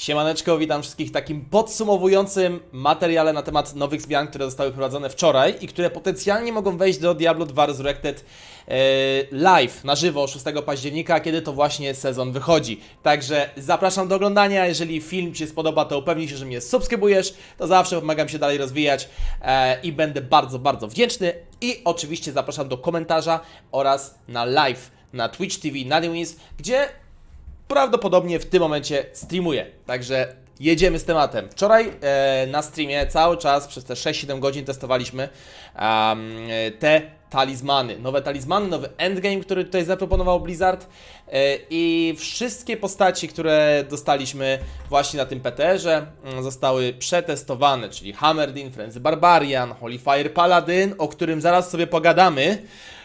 Siemaneczko, witam wszystkich w takim podsumowującym materiale na temat nowych zmian, które zostały wprowadzone wczoraj i które potencjalnie mogą wejść do Diablo 2 Resurrected e, live na żywo 6 października, kiedy to właśnie sezon wychodzi. Także zapraszam do oglądania. Jeżeli film Ci się spodoba, to upewnij się, że mnie subskrybujesz. To zawsze pomagam się dalej rozwijać e, i będę bardzo, bardzo wdzięczny. I oczywiście zapraszam do komentarza oraz na live na Twitch TV na Wins, gdzie prawdopodobnie w tym momencie streamuję. Także jedziemy z tematem. Wczoraj e, na streamie cały czas przez te 6-7 godzin testowaliśmy e, te talizmany. Nowe talizmany, nowy endgame, który tutaj zaproponował Blizzard e, i wszystkie postaci, które dostaliśmy właśnie na tym PTR-ze zostały przetestowane, czyli Hammerdin, Frenzy Barbarian, Holy Fire Paladin, o którym zaraz sobie pogadamy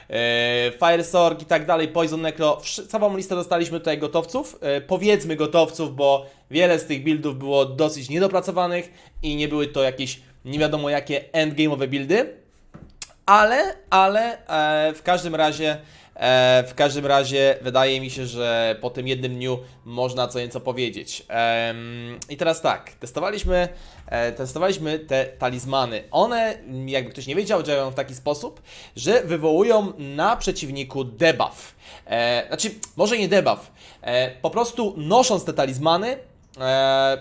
e, Fire Sorg i tak dalej, Poison Necro, całą listę dostaliśmy tutaj gotowców, e, powiedzmy gotowców, bo wiele z tych buildów było dosyć niedopracowanych i nie były to jakieś nie wiadomo jakie endgame'owe buildy, ale, ale e, w każdym razie e, w każdym razie wydaje mi się, że po tym jednym dniu można co nieco powiedzieć. I teraz tak, testowaliśmy, e, testowaliśmy te talizmany. One, jakby ktoś nie wiedział, działają w taki sposób, że wywołują na przeciwniku debuff. E, znaczy, może nie debuff, po prostu nosząc te talizmany,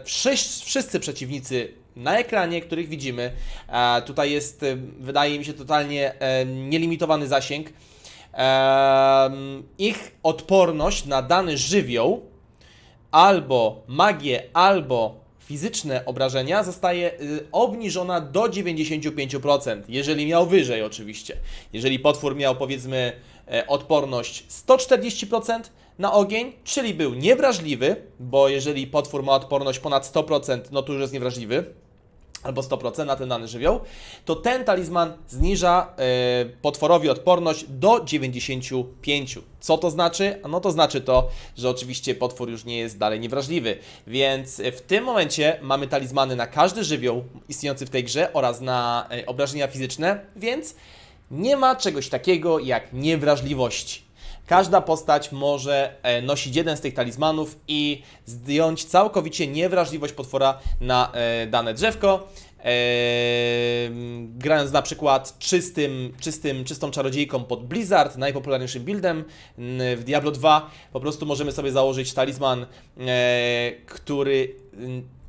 wszyscy, wszyscy przeciwnicy na ekranie, których widzimy, tutaj jest, wydaje mi się, totalnie nielimitowany zasięg. Ich odporność na dany żywioł albo magię, albo fizyczne obrażenia zostaje y, obniżona do 95%, jeżeli miał wyżej oczywiście. Jeżeli potwór miał powiedzmy e, odporność 140% na ogień, czyli był niewrażliwy, bo jeżeli potwór ma odporność ponad 100%, no to już jest niewrażliwy, albo 100% na ten dany żywioł, to ten talizman zniża e, potworowi odporność do 95%. Co to znaczy? No to znaczy to, że oczywiście potwór już nie jest dalej niewrażliwy. Więc w tym momencie mamy talizmany na każdy żywioł istniejący w tej grze oraz na e, obrażenia fizyczne, więc nie ma czegoś takiego jak niewrażliwość. Każda postać może e, nosić jeden z tych talizmanów i zdjąć całkowicie niewrażliwość potwora na e, dane drzewko. E, grając na przykład czystym, czystym, czystą czarodziejką pod Blizzard, najpopularniejszym buildem w Diablo 2, po prostu możemy sobie założyć talizman, e, który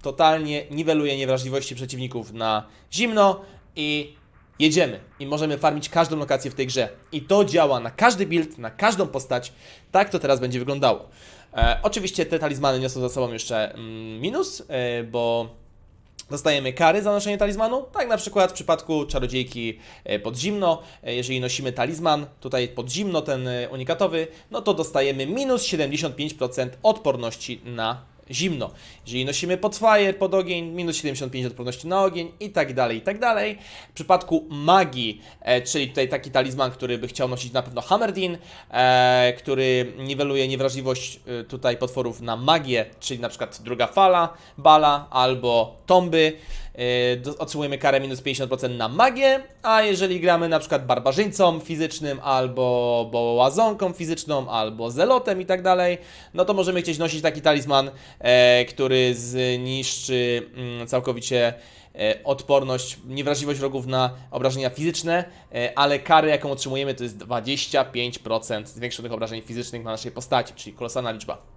totalnie niweluje niewrażliwości przeciwników na zimno i jedziemy i możemy farmić każdą lokację w tej grze. I to działa na każdy build, na każdą postać. Tak to teraz będzie wyglądało. E, oczywiście te talizmany niosą za sobą jeszcze mm, minus, e, bo dostajemy kary za noszenie talizmanu. Tak na przykład w przypadku czarodziejki e, pod zimno, e, jeżeli nosimy talizman tutaj pod zimno, ten e, unikatowy, no to dostajemy minus 75% odporności na zimno. Jeżeli nosimy pod fire, pod ogień, minus 75 odporności na ogień i tak dalej, i tak dalej. W przypadku magii, e, czyli tutaj taki talizman, który by chciał nosić na pewno Hammerdin, e, który niweluje niewrażliwość e, tutaj potworów na magię, czyli na przykład druga fala, bala albo tomby. E, Otrzymujemy karę minus 50% na magię, a jeżeli gramy na przykład barbarzyńcą fizycznym, albo bo łazonką fizyczną, albo zelotem i tak dalej, no to możemy chcieć nosić taki talizman, e, który zniszczy mm, całkowicie e, odporność, niewrażliwość wrogów na obrażenia fizyczne, ale kary jaką otrzymujemy to jest 25% zwiększonych obrażeń fizycznych na naszej postaci, czyli kolosalna liczba.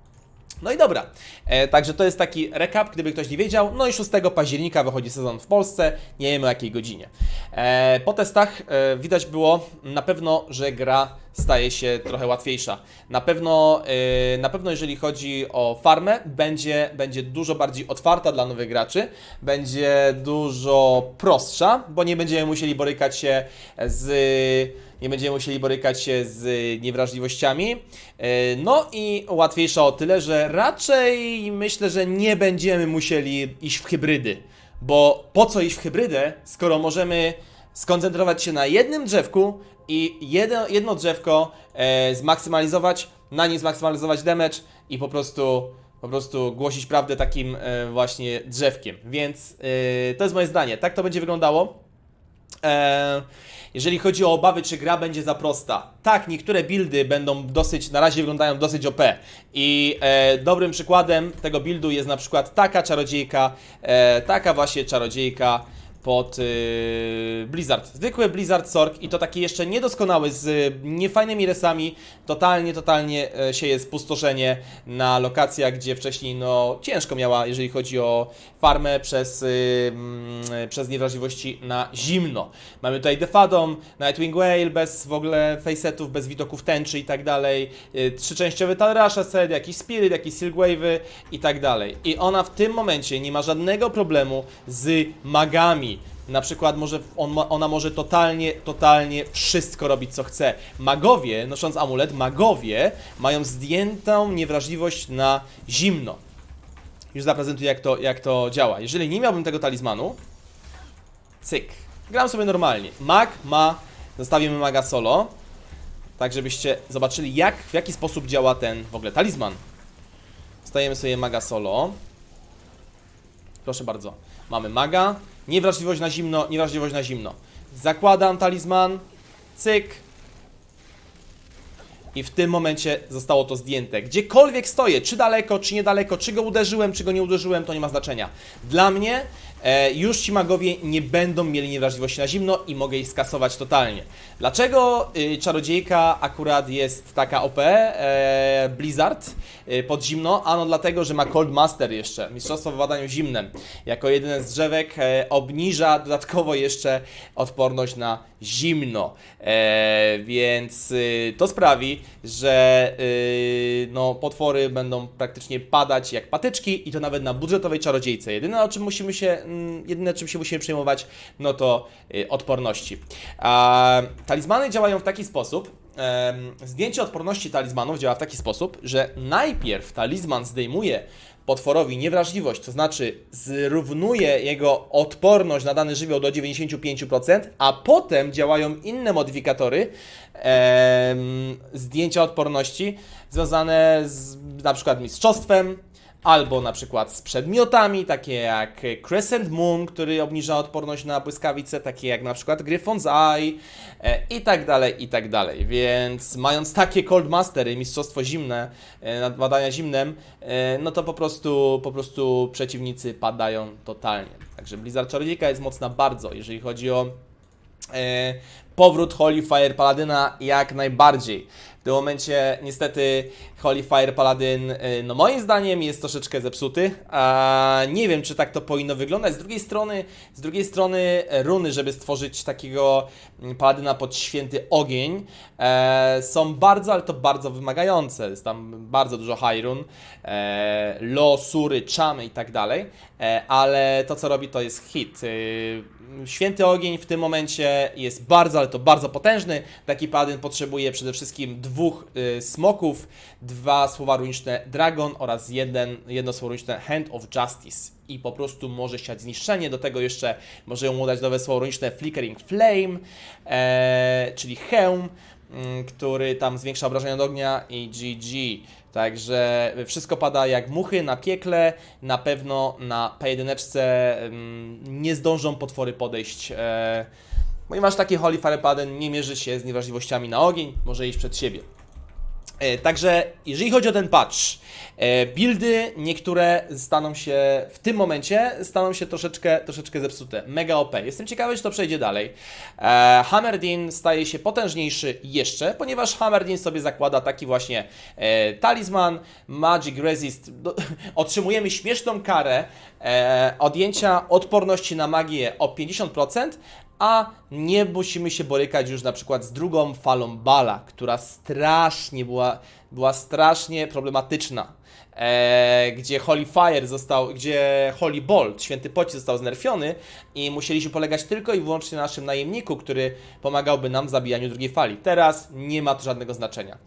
No i dobra, e, także to jest taki recap, gdyby ktoś nie wiedział. No i 6 października wychodzi sezon w Polsce, nie wiemy o jakiej godzinie. E, po testach e, widać było na pewno, że gra staje się trochę łatwiejsza. Na pewno, e, na pewno jeżeli chodzi o farmę, będzie, będzie dużo bardziej otwarta dla nowych graczy, będzie dużo prostsza, bo nie będziemy musieli borykać się z nie będziemy musieli borykać się z niewrażliwościami. E, No i łatwiejsza o tyle, że raczej myślę, że nie będziemy musieli iść w hybrydy. Bo po co iść w hybrydę, skoro możemy skoncentrować się na jednym drzewku i jedno, jedno drzewko e, zmaksymalizować, na nim zmaksymalizować damage i po prostu po prostu głosić prawdę takim e, właśnie drzewkiem. Więc e, to jest moje zdanie. Tak to będzie wyglądało. E, jeżeli chodzi o obawy, czy gra będzie za prosta. Tak, niektóre buildy będą dosyć, na razie wyglądają dosyć OP. I e, dobrym przykładem tego buildu jest na przykład taka czarodziejka, e, taka właśnie czarodziejka pod y, Blizzard. Zwykły Blizzard Sork i to taki jeszcze niedoskonały z y, niefajnymi resami. Totalnie, totalnie e, sieje spustoszenie na lokacjach, gdzie wcześniej no ciężko miała, jeżeli chodzi o farmę przez, y, mm, przez niewrażliwości na zimno. Mamy tutaj Defadom, Nightwing Whale bez w ogóle facesetów, bez widoków tęczy i tak dalej. Y, Trzyczęściowy Talrasha set, jakiś Spirit, jakieś Silkwave'y i tak dalej. I ona w tym momencie nie ma żadnego problemu z magami. Na przykład może, on ona może totalnie, totalnie wszystko robić, co chce. Magowie, nosząc amulet, magowie mają zdjętą niewrażliwość na zimno. Już zaprezentuję, jak to, jak to działa. Jeżeli nie miałbym tego talizmanu, cyk, gram sobie normalnie. Mag ma, zostawimy maga solo, tak żebyście zobaczyli, jak, w jaki sposób działa ten w ogóle talizman. Stajemy sobie maga solo. Proszę bardzo. Mamy maga, niewrażliwość na zimno, niewrażliwość na zimno. Zakładam talizman, cyk. I w tym momencie zostało to zdjęte. Gdziekolwiek stoję, czy daleko, czy niedaleko, czy go uderzyłem, czy go nie uderzyłem, to nie ma znaczenia. Dla mnie już ci magowie nie będą mieli niewrażliwości na zimno i mogę ich skasować totalnie. Dlaczego y, czarodziejka akurat jest taka OP, e, Blizzard, y, pod zimno? Ano dlatego, że ma Cold Master jeszcze, mistrzostwo w władaniu zimnem. Jako jedyne z drzewek e, obniża dodatkowo jeszcze odporność na zimno. E, więc y, to sprawi, że no, potwory będą praktycznie padać jak patyczki i to nawet na budżetowej czarodziejce. Jedyne o czym musimy się, jedyne czym się musimy przejmować, no to y, odporności. A, talizmany działają w taki sposób, zdjęcie odporności talizmanów działa w taki sposób, że najpierw talizman zdejmuje potworowi niewrażliwość, to znaczy zrównuje jego odporność na dany żywioł do 95%, a potem działają inne modyfikatory em, zdjęcia odporności związane z na przykład mistrzostwem, albo na przykład z przedmiotami, takie jak Crescent Moon, który obniża odporność na błyskawice, takie jak na przykład Gryfon's Eye e, i tak dalej, i tak dalej. Więc mając takie Cold Mastery, mistrzostwo zimne, e, badania zimnem, e, no to po prostu, po prostu przeciwnicy padają totalnie. Także Blizzard Czarodziejka jest mocna bardzo, jeżeli chodzi o e, powrót Holy Fire Paladyna jak najbardziej. Tym momencie niestety Holy Fire Paladin, e, no moim zdaniem jest troszeczkę zepsuty. A nie wiem, czy tak to powinno wyglądać. Z drugiej strony, z drugiej strony runy, żeby stworzyć takiego mm, Paladyna pod święty ogień, e, są bardzo, ale to bardzo wymagające. Jest tam bardzo dużo high run, e, lo, sury, czamy i tak dalej. E, ale to, co robi, to jest hit. E, Święty ogień w tym momencie jest bardzo, ale to bardzo potężny. Taki paladyn potrzebuje przede wszystkim dwóch y, smoków, dwa słowa runiczne Dragon oraz jeden, jedno słowo runiczne Hand of Justice. I po prostu może siać zniszczenie. Do tego jeszcze może mu dać nowe słowo runiczne Flickering Flame, e, czyli hełm, mm, który tam zwiększa obrażenia od ognia i GG. Także wszystko pada jak muchy na piekle. Na pewno na P1 mm, nie zdążą potwory podejść. E, ponieważ taki Holy Fire Paladin nie mierzy się z niewrażliwościami na ogień, może iść przed siebie. E, Także jeżeli chodzi o ten patch, e, buildy niektóre staną się w tym momencie staną się troszeczkę, troszeczkę zepsute. Mega OP. Jestem ciekawy, czy to przejdzie dalej. E, Hammerdin staje się potężniejszy jeszcze, ponieważ Hammerdin sobie zakłada taki właśnie talizman Magic Resist. Otrzymujemy śmieszną karę odjęcia odporności na magię o 50%, a nie musimy się borykać już na przykład z drugą falą bala, która strasznie była, była strasznie problematyczna. E, gdzie Holy Fire został, gdzie Holy Bolt, święty pocisk został znerfiony i musieliśmy polegać tylko i wyłącznie na naszym najemniku, który pomagałby nam w zabijaniu drugiej fali. Teraz nie ma to żadnego znaczenia.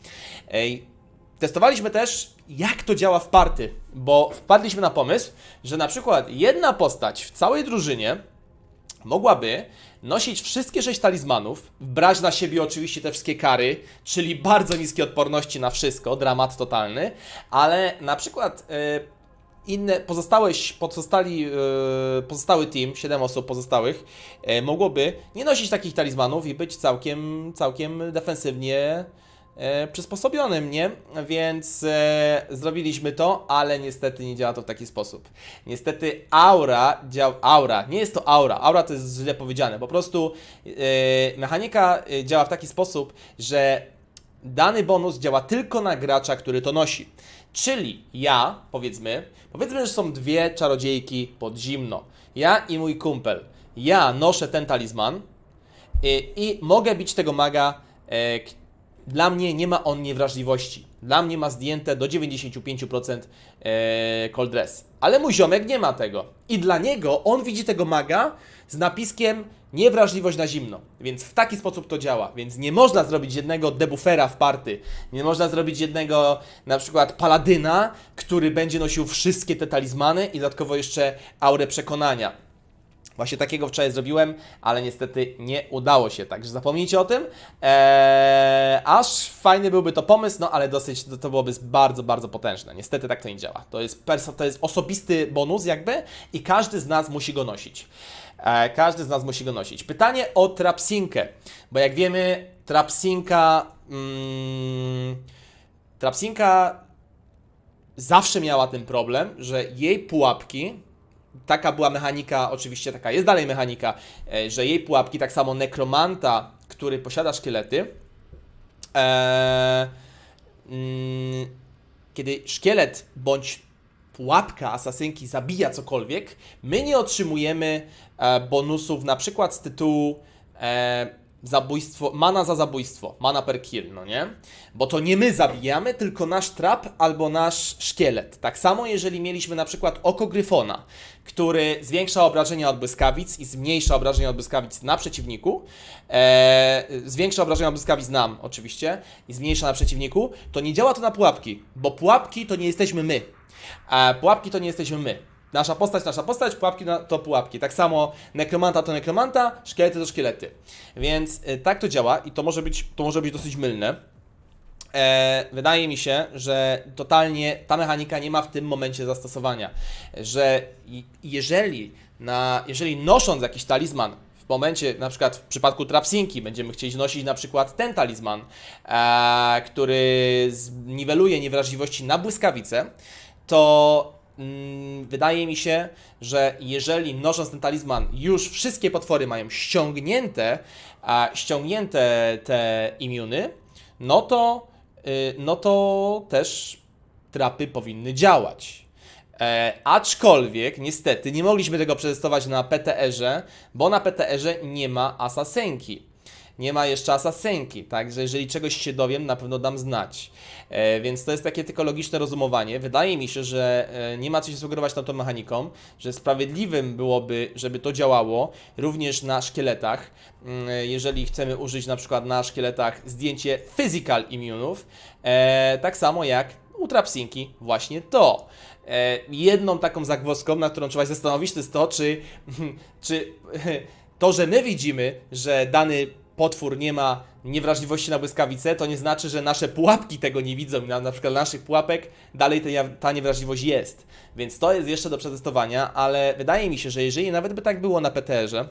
Testowaliśmy też, jak to działa w party, bo wpadliśmy na pomysł, że na przykład jedna postać w całej drużynie mogłaby nosić wszystkie sześć talizmanów, brać na siebie oczywiście te wszystkie kary, czyli bardzo niskie odporności na wszystko, dramat totalny, ale na przykład e, inne, pozostałe, pozostali, yy, pozostały team, 7 osób pozostałych, e, mogłoby nie nosić takich talizmanów i być całkiem, całkiem defensywnie e, przysposobionym, nie? Więc e, zrobiliśmy to, ale niestety nie działa to w taki sposób. Niestety aura, dział, aura, nie jest to aura, aura to jest źle powiedziane, po prostu e, mechanika e, działa w taki sposób, że dany bonus działa tylko na gracza, który to nosi. Czyli ja, powiedzmy, powiedzmy, że są dwie czarodziejki pod zimno. Ja i mój kumpel. Ja noszę ten talizman i, i mogę bić tego maga. E, dla mnie nie ma on niewrażliwości. Dla mnie ma zdjęte do 95% e, cold dress. Ale mój ziomek nie ma tego. I dla niego on widzi tego maga z napiskiem niewrażliwość na zimno. Więc w taki sposób to działa. Więc nie można zrobić jednego debuffera w party. Nie można zrobić jednego na przykład paladyna, który będzie nosił wszystkie te talizmany i dodatkowo jeszcze aurę przekonania. Właśnie takiego wczoraj zrobiłem, ale niestety nie udało się, także zapomnijcie o tym. Eee, aż fajny byłby to pomysł, no ale dosyć to, byłoby bardzo, bardzo potężne. Niestety tak to nie działa. To jest, to jest osobisty bonus jakby i każdy z nas musi go nosić. E, każdy z nas musi go nosić. Pytanie o Trapsinkę, bo jak wiemy, Trapsinka... Mm, Trapsinka zawsze miała ten problem, że jej pułapki, taka była mechanika, oczywiście taka jest dalej mechanika, e, że jej pułapki, tak samo nekromanta, który posiada szkielety, e, mm, kiedy szkielet bądź pułapka asasynki zabija cokolwiek, my nie otrzymujemy e, bonusów na przykład z tytułu e, zabójstwo, mana za zabójstwo, mana per kill, no nie? Bo to nie my zabijamy, tylko nasz trap albo nasz szkielet. Tak samo jeżeli mieliśmy na przykład oko gryfona, który zwiększa obrażenia od błyskawic i zmniejsza obrażenia od błyskawic na przeciwniku, e, zwiększa obrażenia od błyskawic nam oczywiście i zmniejsza na przeciwniku, to nie działa to na pułapki, bo pułapki to nie jesteśmy my. A pułapki to nie jesteśmy my. Nasza postać, nasza postać, pułapki na- to pułapki. Tak samo nekromanta to nekromanta, szkielety to szkielety. Więc y, tak to działa i to może być, to może być dosyć mylne. E, wydaje mi się, że totalnie ta mechanika nie ma w tym momencie zastosowania. Że jeżeli, na, jeżeli nosząc jakiś talizman, w momencie, na przykład w przypadku Trapsinki, będziemy chcieli nosić na przykład ten talizman, e, który zniweluje niewrażliwości na błyskawice, to wydaje mi się, że jeżeli nosząc ten talizman już wszystkie potwory mają ściągnięte, a ściągnięte te immuny, no to, y, no to też trapy powinny działać. E, aczkolwiek, niestety, nie mogliśmy tego przetestować na PTR-ze, bo na PTR-ze nie ma asasynki. Nie ma jeszcze asasynki, także jeżeli czegoś się dowiem, na pewno dam znać. E, więc to jest takie tylko logiczne rozumowanie. Wydaje mi się, że e, nie ma co się sugerować tą mechaniką, że sprawiedliwym byłoby, żeby to działało również na szkieletach. Mm, Jeżeli chcemy użyć na przykład na szkieletach zdjęcie physical immunów, e, tak samo jak u Trapsinki właśnie to. E, jedną taką zagwozdką, na którą trzeba się zastanowić, to jest to, czy, czy to, że my widzimy, że dany potwór nie ma niewrażliwości na błyskawice, to nie znaczy, że nasze pułapki tego nie widzą. Na, na przykład naszych pułapek dalej ta, niewrażliwość jest. Więc to jest jeszcze do przetestowania, ale wydaje mi się, że jeżeli nawet by tak było na PTR-ze,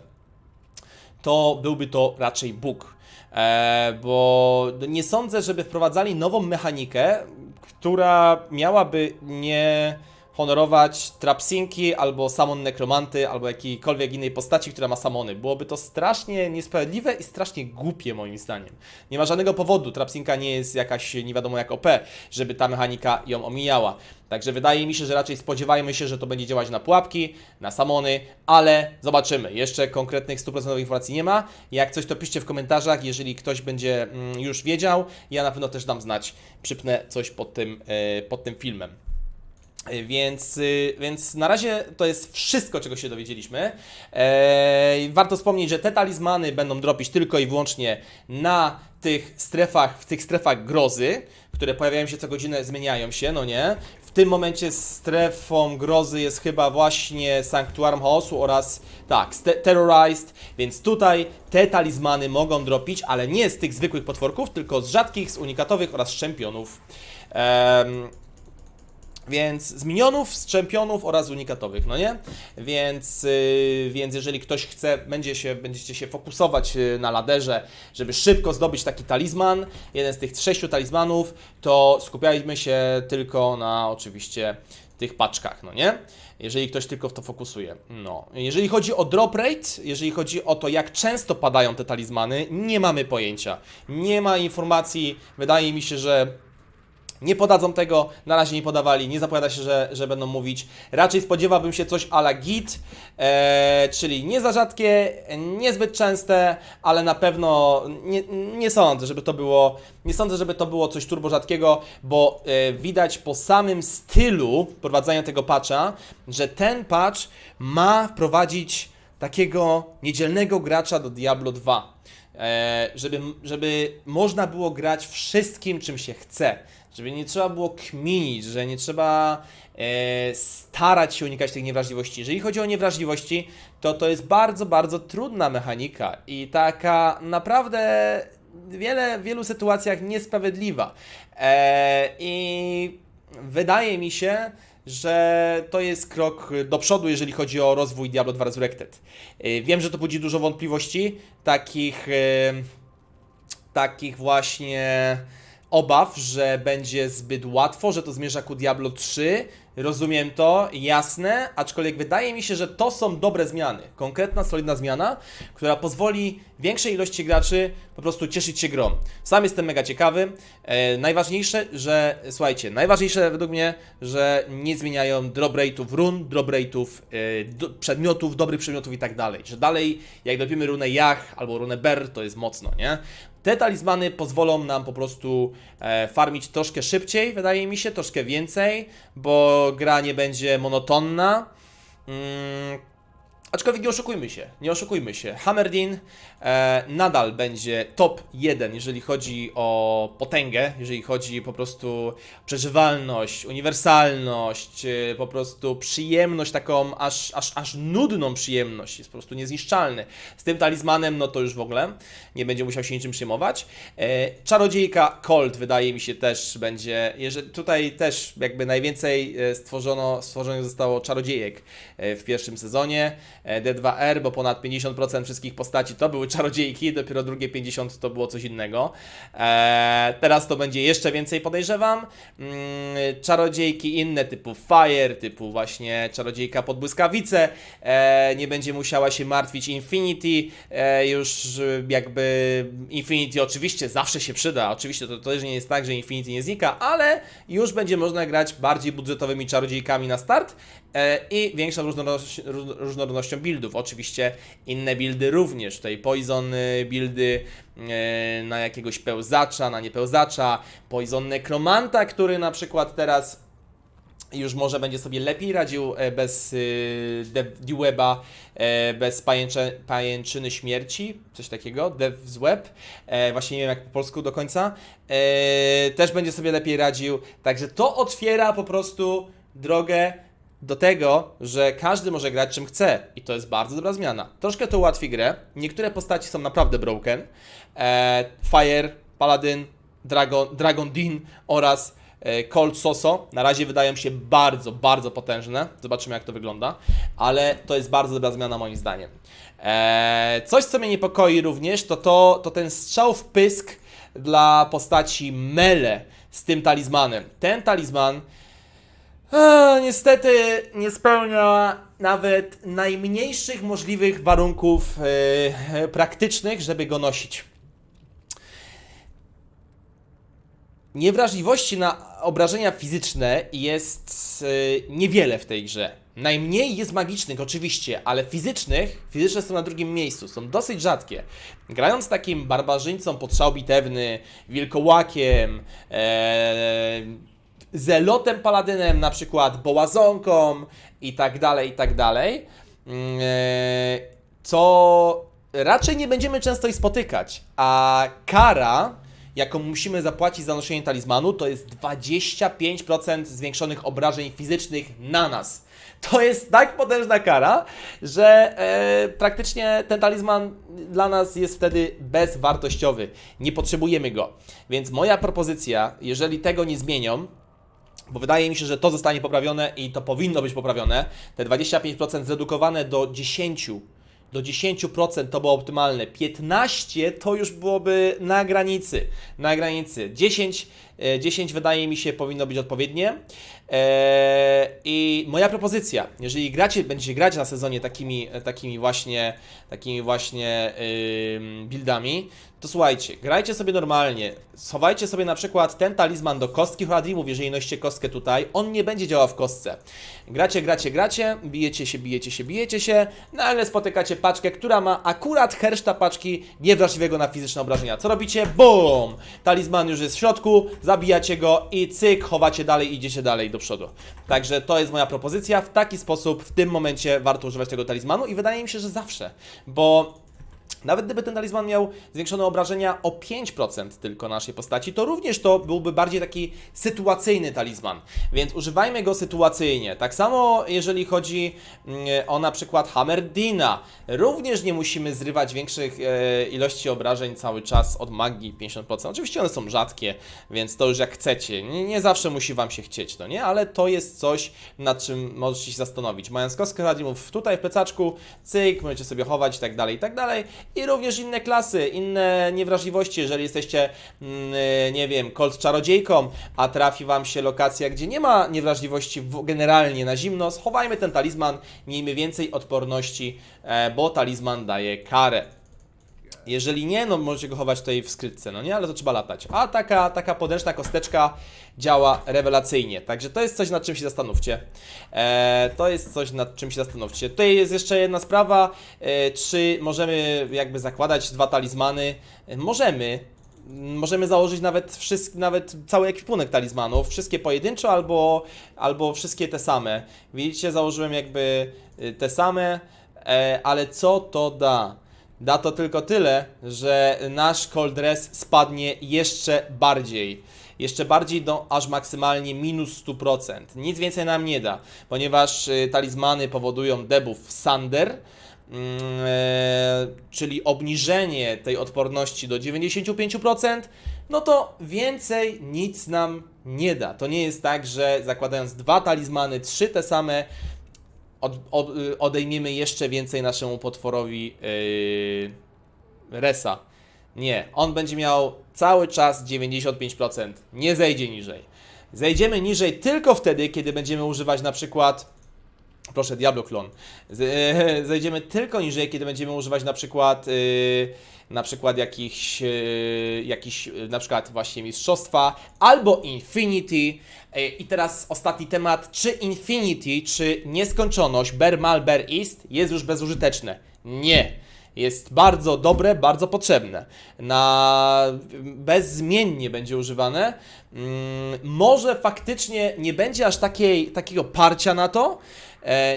to byłby to raczej bóg. E, bo nie sądzę, żeby wprowadzali nową mechanikę, która miałaby nie honorować Trapsinki albo Samon Nekromanty albo jakiejkolwiek innej postaci, która ma Samony. Byłoby to strasznie niesprawiedliwe i strasznie głupie moim zdaniem. Nie ma żadnego powodu, Trapsinka nie jest jakaś nie wiadomo jak OP, żeby ta mechanika ją omijała. Także wydaje mi się, że raczej spodziewajmy się, że to będzie działać na pułapki, na samony, ale zobaczymy. Jeszcze konkretnych 100% informacji nie ma. Jak coś to piszcie w komentarzach, jeżeli ktoś będzie mm, już wiedział, ja na pewno też dam znać. Przypnę coś pod tym, e, pod tym filmem. Więc, y, więc na razie to jest wszystko, czego się dowiedzieliśmy. Eee, warto wspomnieć, że te talizmany będą dropić tylko i wyłącznie na tych strefach, w tych strefach grozy, które pojawiają się co godzinę, zmieniają się, no nie? W tym momencie strefą grozy jest chyba właśnie Sanktuarium Chaosu oraz, tak, Terrorized, więc tutaj te talizmany mogą dropić, ale nie z tych zwykłych potworków, tylko z rzadkich, z unikatowych oraz z czempionów. Em, Więc z minionów, z czempionów oraz unikatowych, no nie? Więc, yy, więc jeżeli ktoś chce, będzie się, będziecie się fokusować yy, na laderze, żeby szybko zdobyć taki talizman, jeden z tych sześciu talizmanów, to skupiajmy się tylko na oczywiście tych paczkach, no nie? Jeżeli ktoś tylko w to fokusuje. No. Jeżeli chodzi o drop rate, jeżeli chodzi o to, jak często padają te talizmany, nie mamy pojęcia. Nie ma informacji, wydaje mi się, że nie podadzą tego, na razie nie podawali, nie zapowiada się, że, że będą mówić. Raczej spodziewałbym się coś ala git, e, czyli nie za rzadkie, niezbyt częste, ale na pewno nie, nie sądzę, żeby to było, nie sądzę, żeby to było coś turbo rzadkiego, bo e, widać po samym stylu prowadzenia tego patcha, że ten patch ma wprowadzić takiego niedzielnego gracza do Diablo 2 e, żeby, żeby można było grać wszystkim, czym się chce. Żeby nie trzeba było kminić, że nie trzeba e, starać się unikać tych niewrażliwości. Jeżeli chodzi o niewrażliwości, to to jest bardzo, bardzo trudna mechanika i taka naprawdę wiele, w wielu sytuacjach niesprawiedliwa. E, I wydaje mi się, że to jest krok do przodu, jeżeli chodzi o rozwój Diablo 2 Resurrected. E, Wiem, że to budzi dużo wątpliwości, takich, e, takich właśnie obaw, że będzie zbyt łatwo, że to zmierza ku Diablo 3. Rozumiem to, jasne, aczkolwiek wydaje mi się, że to są dobre zmiany. Konkretna, solidna zmiana, która pozwoli większej ilości graczy po prostu cieszyć się grą. Sam jestem mega ciekawy. E, najważniejsze, że, słuchajcie, najważniejsze według mnie, że nie zmieniają drop rate'ów run, drop rate'ów e, do, przedmiotów, dobrych przedmiotów i tak dalej. Że dalej, jak dobimy runę Jach albo runę Ber, to jest mocno, nie? Te talizmany pozwolą nam po prostu e, farmić troszkę szybciej, wydaje mi się, troszkę więcej, bo gra nie będzie monotonna. Mm, Aczkolwiek nie oszukujmy się, nie oszukujmy się. Hammerdin e, nadal będzie top 1, jeżeli chodzi o potęgę, jeżeli chodzi po prostu przeżywalność, uniwersalność, e, po prostu przyjemność taką aż, aż, aż nudną przyjemność, jest po prostu niezniszczalny. Z tym talizmanem, no to już w ogóle nie będzie musiał się niczym przejmować. E, czarodziejka Colt wydaje mi się też będzie, jeżeli tutaj też jakby najwięcej e, stworzono, stworzonych zostało czarodziejek e, w pierwszym sezonie. E, D2R, bo ponad 50% wszystkich postaci to były czarodziejki, dopiero drugie 50% to było coś innego. E, teraz to będzie jeszcze więcej, podejrzewam. Mm, czarodziejki inne, typu Fire, typu właśnie czarodziejka pod błyskawice. E, nie będzie musiała się martwić Infinity. Już jakby Infinity oczywiście zawsze się przyda. Oczywiście to, to też nie jest tak, że Infinity nie znika, ale już będzie można grać bardziej budżetowymi czarodziejkami na start i większą różnorodność, róż- różnorodnością buildów. Oczywiście inne buildy również, tutaj Poison y, buildy e, na jakiegoś pełzacza, na niepełzacza, Poison Necromanta, który na przykład teraz już może będzie sobie lepiej radził e, bez y, Dev- Deweba, e, bez pajęcze, pajęczyny śmierci, coś takiego, Dev's Web, e, właśnie nie wiem jak po polsku do końca, e, też będzie sobie lepiej radził, także to otwiera po prostu drogę do tego, że każdy może grać czym chce i to jest bardzo dobra zmiana. Troszkę to ułatwi grę, niektóre postaci są naprawdę broken, e, Fire, Paladin, Dragon, Dragon Dean oraz e, Cold Soso na razie wydają się bardzo, bardzo potężne. Zobaczymy, jak to wygląda. Ale to jest bardzo dobra zmiana, moim zdaniem. E, coś, co mnie niepokoi również, to, to, to ten strzał w pysk dla postaci Mele z tym talizmanem. Ten talizman niestety nie spełnia nawet najmniejszych możliwych warunków e, praktycznych, żeby go nosić. Niewrażliwości na obrażenia fizyczne jest y, niewiele w tej grze. Najmniej jest magicznych, oczywiście, ale fizycznych, fizyczne są na drugim miejscu, są dosyć rzadkie. Grając takim barbarzyńcą pod szał bitewny, wilkołakiem, e, zelotem paladynem, na przykład bołazonką i tak dalej, i tak dalej, mm, e, to raczej nie będziemy często ich spotykać, a kara, jaką musimy zapłacić za noszenie talizmanu, to jest 25% zwiększonych obrażeń fizycznych na nas. To jest tak potężna kara, że e, praktycznie ten talizman dla nas jest wtedy bezwartościowy. Nie potrzebujemy go. Więc moja propozycja, jeżeli tego nie zmienią, bo wydaje mi się, że to zostanie poprawione i to powinno być poprawione. Te 25% zredukowane do 10, do 10% to było optymalne. 15 to już byłoby na granicy. Na granicy. 10, e, 10 wydaje mi się powinno być odpowiednie. E, I moja propozycja, jeżeli gracie, będziecie grać na sezonie takimi, takimi właśnie, takimi właśnie buildami, to słuchajcie, grajcie sobie normalnie. Schowajcie sobie na przykład ten talizman do kostki Horadrimów, jeżeli nosicie kostkę tutaj, on nie będzie działał w kostce. Gracie, gracie, gracie, bijecie się, bijecie się, bijecie się, nagle spotykacie paczkę, która ma akurat herszta paczki niewrażliwego na fizyczne obrażenia. Co robicie? BUM! Talizman już jest w środku, zabijacie go i cyk, chowacie dalej, idziecie dalej do przodu. Także to jest moja propozycja. W taki sposób w tym momencie warto używać tego talizmanu i wydaje mi się, że zawsze, bo nawet gdyby ten talizman miał zwiększone obrażenia o 5% tylko naszej postaci, to również to byłby bardziej taki sytuacyjny talizman. Więc używajmy go sytuacyjnie. Tak samo jeżeli chodzi mm, o na przykład Hammerdina. Również nie musimy zrywać większych e, ilości obrażeń cały czas od magii 50%. Oczywiście one są rzadkie, więc to już jak chcecie. Nie, nie zawsze musi Wam się chcieć, no nie? Ale to jest coś, nad czym możecie się zastanowić. Mając kostkę Radimów tutaj w plecaczku, cyk, możecie sobie chować i tak dalej, i tak dalej. I również inne klasy, inne niewrażliwości, jeżeli jesteście, mm, e, nie wiem, Colt czarodziejką, a trafi Wam się lokacja, gdzie nie ma niewrażliwości generalnie na zimno, schowajmy ten talizman, miejmy więcej odporności, e, bo talizman daje karę. Jeżeli nie, no możecie go chować tutaj w skrytce, no nie, ale to trzeba latać. A taka, taka podręczna kosteczka działa rewelacyjnie. Także to jest coś, nad czym się zastanówcie. E, to jest coś, nad czym się zastanówcie. Tutaj jest jeszcze jedna sprawa, e, czy możemy jakby zakładać dwa talizmany? E, możemy. Możemy założyć nawet, wszystk, nawet cały ekwipunek talizmanów, wszystkie pojedynczo albo, albo wszystkie te same. Widzicie, założyłem jakby y, te same, ale co to da? Da to tylko tyle, że nasz cold dress spadnie jeszcze bardziej. Jeszcze bardziej do aż maksymalnie minus 100%. Nic więcej nam nie da, ponieważ y, talizmany powodują debuff Sander, e, czyli obniżenie tej odporności do 95%, no to więcej nic nam nie da. To nie jest tak, że zakładając dwa talizmany, trzy te same, od, od, y, odejmiemy jeszcze więcej naszemu potworowi yy, resa. Nie, on będzie miał cały czas 95%, nie zejdzie niżej. Zejdziemy niżej tylko wtedy, kiedy będziemy używać na przykład Proszę, Diablo e, zejdziemy tylko niżej, kiedy będziemy używać na przykład e, na przykład jakichś, e, jakichś e, na przykład właśnie mistrzostwa albo Infinity. E, I teraz ostatni temat, czy Infinity, czy nieskończoność Bear Mal Bear East jest już bezużyteczne? Nie. Jest bardzo dobre, bardzo potrzebne. Na bezzmiennie będzie używane. Mm, może faktycznie nie będzie aż takiej, takiego parcia na to,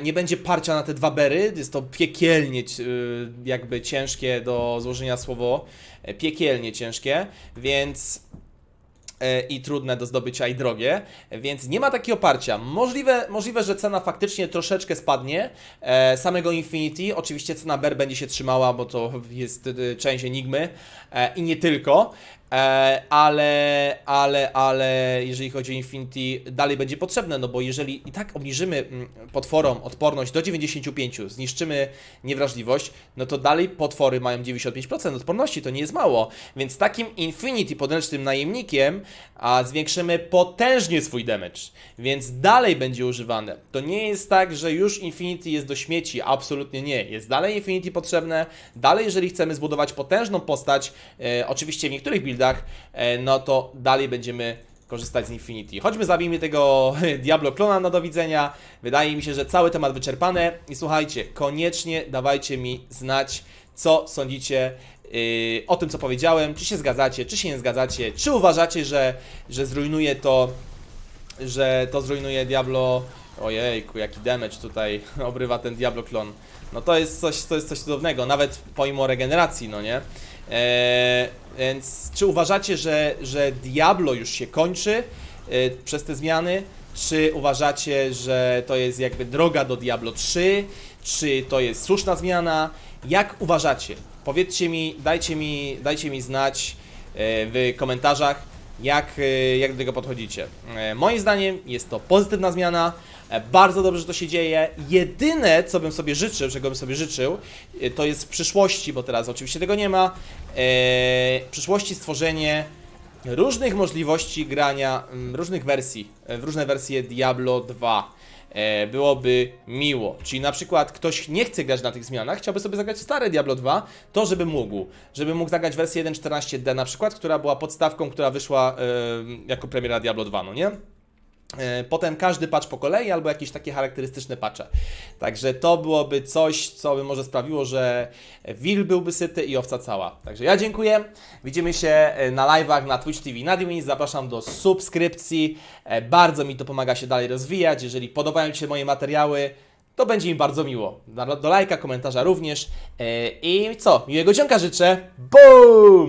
nie będzie parcia na te dwa bery, jest to piekielnie y, jakby ciężkie do złożenia słowo, e, piekielnie ciężkie, więc e, i trudne do zdobycia i drogie, więc nie ma takiego oparcia. Możliwe, możliwe że cena faktycznie troszeczkę spadnie e, samego Infinity. Oczywiście cena BER będzie się trzymała, bo to jest e, część Enigmy e, i nie tylko. E, ale, ale, ale jeżeli chodzi o Infinity, dalej będzie potrzebne, no bo jeżeli i tak obniżymy mm, potworom odporność do 95, zniszczymy niewrażliwość, no to dalej potwory mają 95% odporności, to nie jest mało. Więc takim Infinity podręcznym najemnikiem a zwiększymy potężnie swój damage, więc dalej będzie używane. To nie jest tak, że już Infinity jest do śmieci, absolutnie nie. Jest dalej Infinity potrzebne, dalej jeżeli chcemy zbudować potężną postać, e, oczywiście w niektórych buildach, e, no to dalej będziemy korzystać z Infinity. Chodźmy, zabijmy tego Diablo klona no do widzenia. Wydaje mi się, że cały temat wyczerpany. I słuchajcie, koniecznie dawajcie mi znać, co sądzicie yy, o tym, co powiedziałem. Czy się zgadzacie, czy się nie zgadzacie, czy uważacie, że, że zrujnuje to, że to zrujnuje Diablo. Ojejku, jaki damage tutaj obrywa ten Diablo klon. No to jest coś, to jest coś cudownego, nawet pomimo regeneracji, no nie? Eee, więc czy uważacie, że, że Diablo już się kończy e, przez te zmiany? Czy uważacie, że to jest jakby droga do Diablo 3? Czy to jest słuszna zmiana? Jak uważacie? Powiedzcie mi, dajcie mi, dajcie mi znać e, w komentarzach. jak, e, jak do tego podchodzicie. E, Moim zdaniem jest to pozytywna zmiana. E, Bardzo dobrze, że to się dzieje. Jedyne, co bym sobie życzył, czego bym sobie życzył, e, to jest w przyszłości, bo teraz oczywiście tego nie ma, e, w przyszłości stworzenie różnych możliwości grania, mm, różnych wersji, w różne wersje Diablo 2. E, byłoby miło. Czyli na przykład ktoś nie chce grać na tych zmianach, chciałby sobie zagrać stare Diablo 2, to żeby mógł. Żeby mógł zagrać wersję 1.14D na przykład, która była podstawką, która wyszła e, jako premiera Diablo 2, no nie? E, Potem każdy patch po kolei, albo jakieś takie charakterystyczne patche. Także to byłoby coś, co by może sprawiło, że wilk byłby syty i owca cała. Także ja dziękuję. Widzimy się e, na live'ach na Twitch TV na Dimis. Zapraszam do subskrypcji. E, Bardzo mi to pomaga się dalej rozwijać. Jeżeli podobają Ci się moje materiały, to będzie mi bardzo miło. Do, lajka, komentarza również. I co? Miłego dzionka życzę. Boom!